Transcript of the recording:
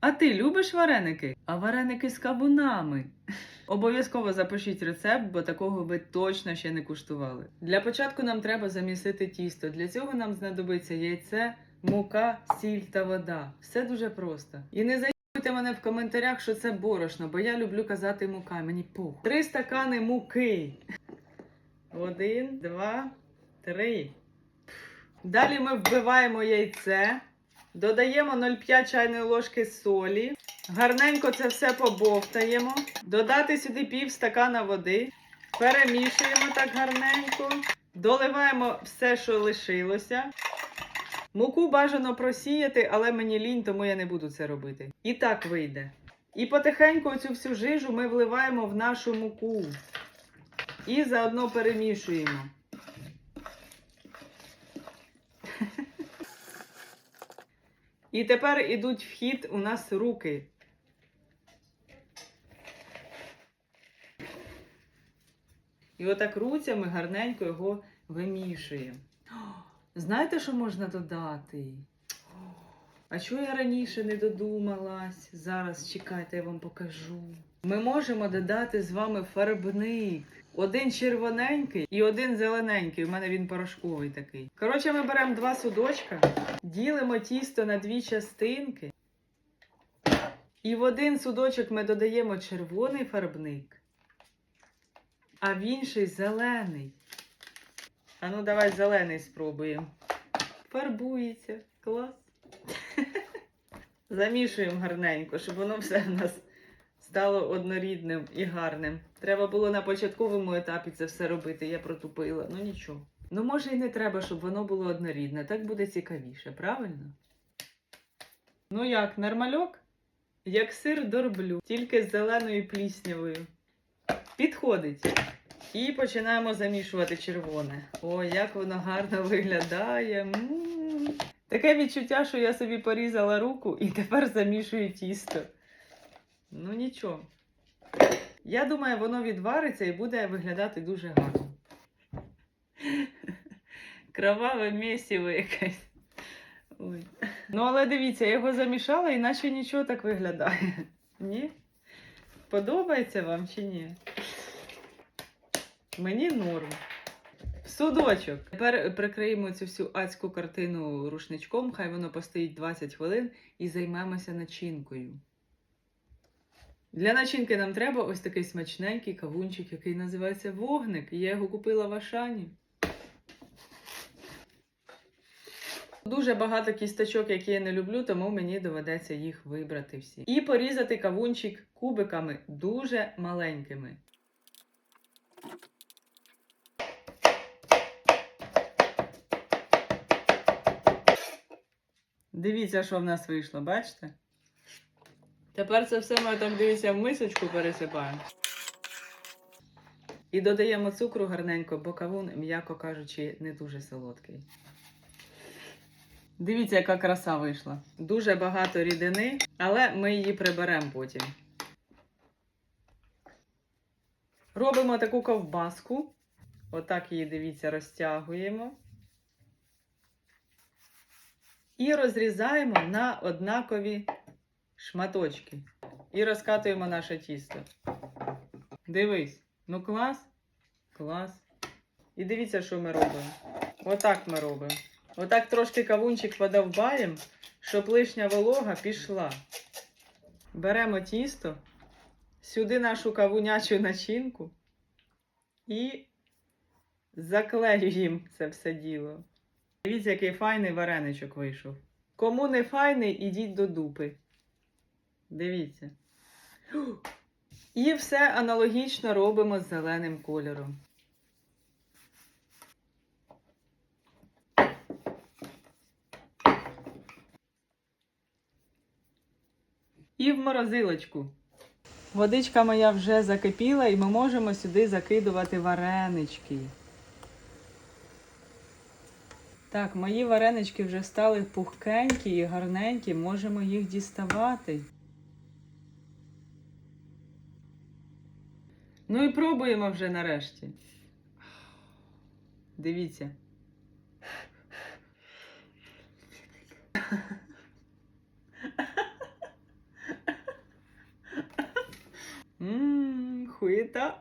А ти любиш вареники? А вареники з кавунами. Обов'язково запишіть рецепт, бо такого ви точно ще не куштували. Для початку нам треба замісити тісто. Для цього нам знадобиться яйце, мука, сіль та вода. Все дуже просто. І не заїбуйте мене в коментарях, що це борошно, бо я люблю казати мука. Мені пух. Три стакани муки. Один, два, три. Далі ми вбиваємо яйце, додаємо 0,5 чайної ложки солі. Гарненько це все побовтаємо. Додати сюди пів стакана води. Перемішуємо так гарненько. Доливаємо все, що лишилося. Муку бажано просіяти, але мені лінь, тому я не буду це робити. І так вийде. І потихеньку цю всю жижу ми вливаємо в нашу муку. І заодно перемішуємо. І тепер ідуть в хід у нас руки. І отак руцями гарненько його вимішуємо. Знаєте, що можна додати? А чого я раніше не додумалась? Зараз чекайте, я вам покажу. Ми можемо додати з вами фарбник. Один червоненький і один зелененький. У мене він порошковий такий. Коротше, ми беремо два судочка, ділимо тісто на дві частинки. І в один судочок ми додаємо червоний фарбник, а в інший зелений. А ну давай зелений спробуємо. Фарбується. Клас. Замішуємо гарненько, щоб воно все в нас стало однорідним і гарним. Треба було на початковому етапі це все робити, я протупила. Ну нічого. Ну, може, і не треба, щоб воно було однорідне. Так буде цікавіше, правильно? Ну як, нормальок? Як сир дорблю, тільки з зеленою пліснявою. Підходить. І починаємо замішувати червоне. О, як воно гарно виглядає. М. Таке відчуття, що я собі порізала руку і тепер замішую тісто. Ну нічого. Я думаю, воно відвариться і буде виглядати дуже гарно. Кроваве місіво якесь. Ой. Ну, але дивіться, я його замішала, і наче нічого так виглядає. Ні? Подобається вам чи ні? Мені норм. Судочок. Тепер прикриємо цю всю адську картину рушничком, хай воно постоїть 20 хвилин і займемося начинкою. Для начинки нам треба ось такий смачненький кавунчик, який називається вогник. Я його купила в Ашані. Дуже багато кісточок, які я не люблю, тому мені доведеться їх вибрати всі. І порізати кавунчик кубиками дуже маленькими. Дивіться, що в нас вийшло, бачите? Тепер це все ми так дивіться в мисочку пересипаємо. І додаємо цукру гарненько, бо кавун, м'яко кажучи, не дуже солодкий. Дивіться, яка краса вийшла. Дуже багато рідини, але ми її приберемо потім. Робимо таку ковбаску. Отак її, дивіться, розтягуємо. І розрізаємо на однакові шматочки. І розкатуємо наше тісто. Дивись, ну клас. Клас. І дивіться, що ми робимо. Отак ми робимо. Отак трошки кавунчик подовбаємо, щоб лишня волога пішла. Беремо тісто, сюди нашу кавунячу начинку і заклеюємо це все діло. Дивіться, який файний вареничок вийшов. Кому не файний, ідіть до дупи. Дивіться. І все аналогічно робимо з зеленим кольором. І в морозилочку. Водичка моя вже закипіла, і ми можемо сюди закидувати варенички. Так, мої варенички вже стали пухкенькі і гарненькі, можемо їх діставати. Ну і пробуємо вже нарешті. Дивіться. Ммм, хуєта.